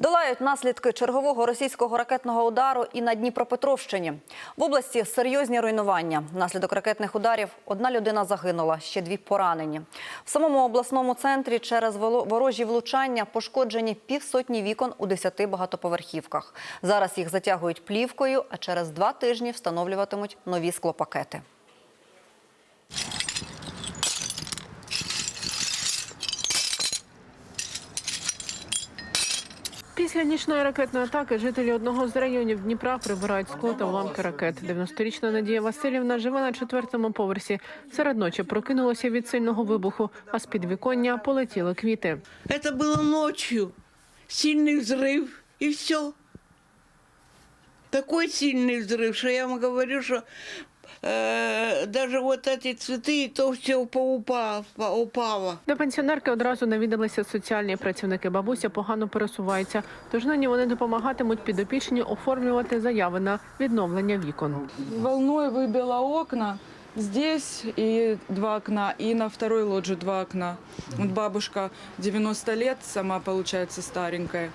Долають наслідки чергового російського ракетного удару і на Дніпропетровщині. В області серйозні руйнування. Внаслідок ракетних ударів одна людина загинула, ще дві поранені. В самому обласному центрі через ворожі влучання пошкоджені півсотні вікон у десяти багатоповерхівках. Зараз їх затягують плівкою, а через два тижні встановлюватимуть нові склопакети. Після нічної ракетної атаки жителі одного з районів Дніпра прибирають скло та уламки ракет. 90-річна Надія Васильівна живе на четвертому поверсі. Серед ночі прокинулася від сильного вибуху, а з під віконня полетіли квіти. Это было ночью. Сильный взрыв, и все. Такой сильный взрыв, что я вам говорю, что э, даже вот эти цветы, то все поупало. поупало. До пенсіонерки одразу навідалися соціальні працівники. Бабуся погано пересувається, тож нині вони допомагатимуть підопічні оформлювати заяви на відновлення вікон. волной выбило окна. Здесь и два окна, и на второй лоджии два окна. Вот бабушка 90 лет, сама получается старенькая.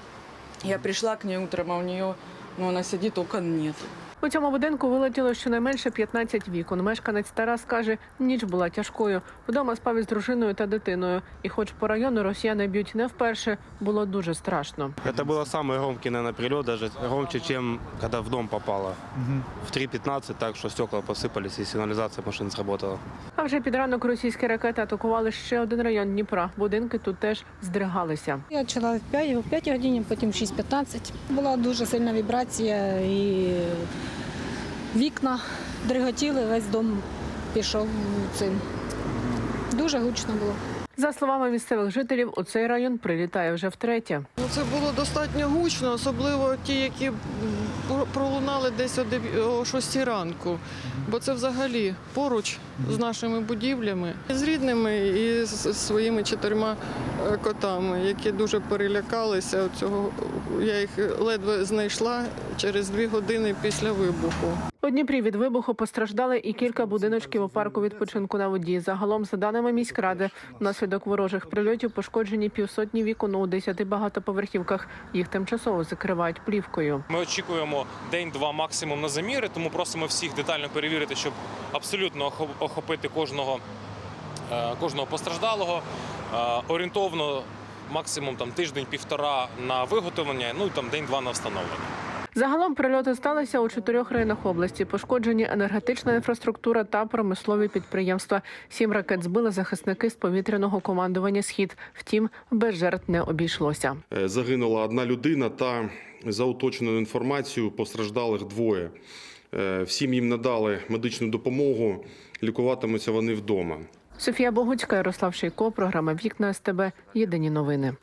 Я пришла к ней утром, а у нее, ну, она сидит, окон нет. У цьому будинку вилетіло щонайменше 15 вікон. Мешканець Тарас каже, ніч була тяжкою. Вдома спав із дружиною та дитиною. І хоч по району росіяни б'ють не вперше, було дуже страшно. Это было самый громкий, наверное, прилет, даже громче, чем когда в дом попало. В 3.15 так, что стекла посыпались и сигнализация машин сработала. А вже під ранок російські ракети атакували ще один район Дніпра. Будинки тут теж здригалися. Я почала в 5, в 5 годині, потім в 6.15. Була дуже сильна вібрація і вікна дриготіли, весь дом пішов цим. Дуже гучно було. За словами місцевих жителів, у цей район прилітає вже втретє. Ну, це було достатньо гучно, особливо ті, які пролунали десь о о 6 ранку. Бо це взагалі поруч з нашими будівлями, з рідними і з з своїми чотирма е, котами, які дуже перелякалися. Цього я їх ледве знайшла через дві години після вибуху. У Дніпрі від вибуху постраждали і кілька будиночків у парку відпочинку на воді. Загалом, за даними міськради, внаслідок ворожих прильотів пошкоджені півсотні вікон у 10 багатоповерхівках. Їх тимчасово закривають плівкою. Ми очікуємо день-два максимум на заміри, тому просимо всіх детально перевірити, щоб абсолютно охопити кожного, е, кожного постраждалого. Е, Орієнтовно максимум там тиждень-півтора на виготовлення, ну і там день-два на встановлення. Загалом прильоти сталися у чотирьох районах області. Пошкоджені енергетична інфраструктура та промислові підприємства. Сім ракет збили захисники з повітряного командування Схід. Втім, без жертв не обійшлося. Е, Загинула одна людина та за уточненою інформацією постраждалих двоє. Е, Всім їм надали медичну допомогу. Лікуватимуться вони вдома. Софія Богуцька, Ярослав Шейко, програма Вікна СТБ. Єдині новини.